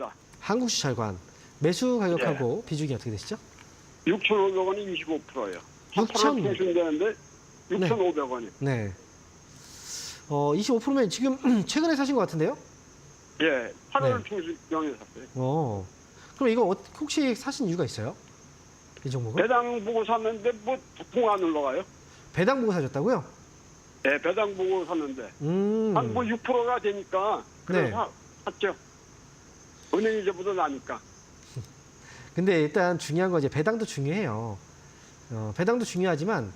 있습니다. 한국주철관 매수 가격하고 비중이 어떻게 되시죠? 6,500원이 25%예요. 6,000? 8% 통신되는데 6,500원이. 네. 어, 25%면 지금 최근에 사신 것 같은데요? 예, 8월 네. 통신병에 샀어요. 어. 그럼 이거 어- 혹시 사신 이유가 있어요? 이 종목은? 배당 보고 샀는데 뭐 부품 안 올라가요? 배당 보고 사셨다고요? 예, 배당 보고 샀는데 음. 한 뭐 6%가 되니까 그래서 네. 사- 샀죠. 은행 이자보다 나니까. 근데 일단 중요한 건 이제 배당도 중요해요. 어, 배당도 중요하지만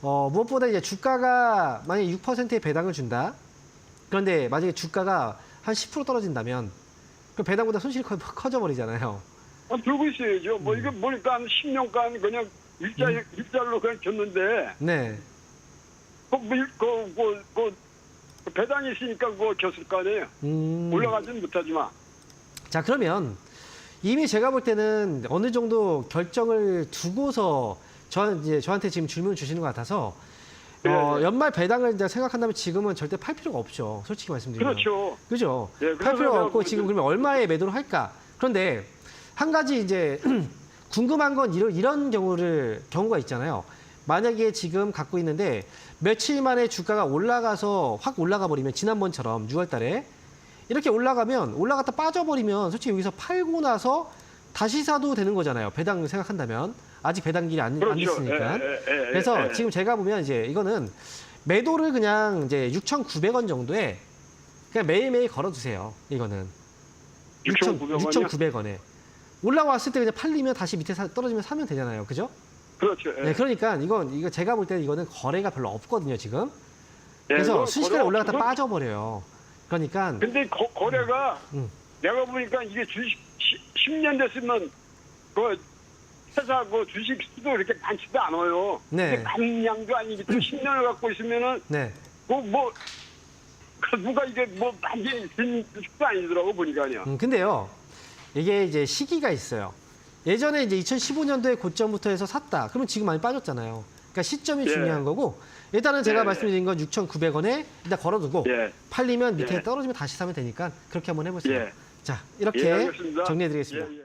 어, 무엇보다 이제 주가가 만약에 6%의 배당을 준다. 그런데 만약에 주가가 한 10% 떨어진다면 그 배당보다 손실이 커, 커져 버리잖아요. 아, 들고 있어야죠. 음. 뭐 이거 보니까 한 10년간 그냥 일자 일자로 그냥 줬는데 네. 그, 뭐, 일- 그, 그, 그, 그 배당이 있으니까 그거 줬을 거 아니에요. 음. 올라가지는 못하지만. 자 그러면 이미 제가 볼 때는 어느 정도 결정을 두고서 저 이제 저한테 지금 질문 주시는 것 같아서 어, 예, 예. 연말 배당을 이제 생각한다면 지금은 절대 팔 필요가 없죠. 솔직히 말씀드리면. 그렇죠. 그죠? 예, 팔 필요가 없고 그- 지금 그러면 얼마에 매도를 할까? 그런데 한 가지 이제 궁금한 건 이런, 이런 경우를 경우가 있잖아요. 만약에 지금 갖고 있는데 며칠 만에 주가가 올라가서 확 올라가 버리면 지난번처럼 6월 달에 이렇게 올라가면 올라갔다 빠져버리면 솔직히 여기서 팔고 나서 다시 사도 되는 거잖아요. 배당 생각한다면 아직 배당길이 안, 안 그렇죠. 됐으니까. 예, 예, 예, 그래서 예. 지금 제가 보면 이제 이거는 매도를 그냥 이제 6,900원 정도에 그냥 매일매일 걸어두세요. 이거는 6,900원 이요? 6,900원에 올라왔을 때 그냥 팔리면 다시 밑에 사- 떨어지면 사면 되잖아요. 그죠? 그렇죠. 예. 네, 그러니까 이건 이거 제가 볼 때는 이거는 거래가 별로 없거든요, 지금. 예, 그래서 순식간에 올라갔다 빠져버려요. 그러니까 근데 거, 거래가 음. 내가 보니까 이게 주식 10 년 됐으면 그 회사 그 주식 수도 이렇게 많지도 않아요. 네. 감량도 아니기 때문에 10년을 갖고 있으면은 네. 그뭐 그 누가 이게 뭐 완전히 된 주식도 아니더라고 보니까요. 음, 근데요, 이게 이제 시기가 있어요. 예전에 이제 2015년도에 고점부터 해서 샀다. 그러면 지금 많이 빠졌잖아요. 그러니까 시점이 예. 중요한 거고, 일단은 제가 예. 말씀드린 건 6,900원에 일단 걸어두고, 예. 팔리면 밑에 예. 떨어지면 다시 사면 되니까 그렇게 한번 해보세요. 예. 자, 이렇게 예. 정리해드리겠습니다. 예, 예.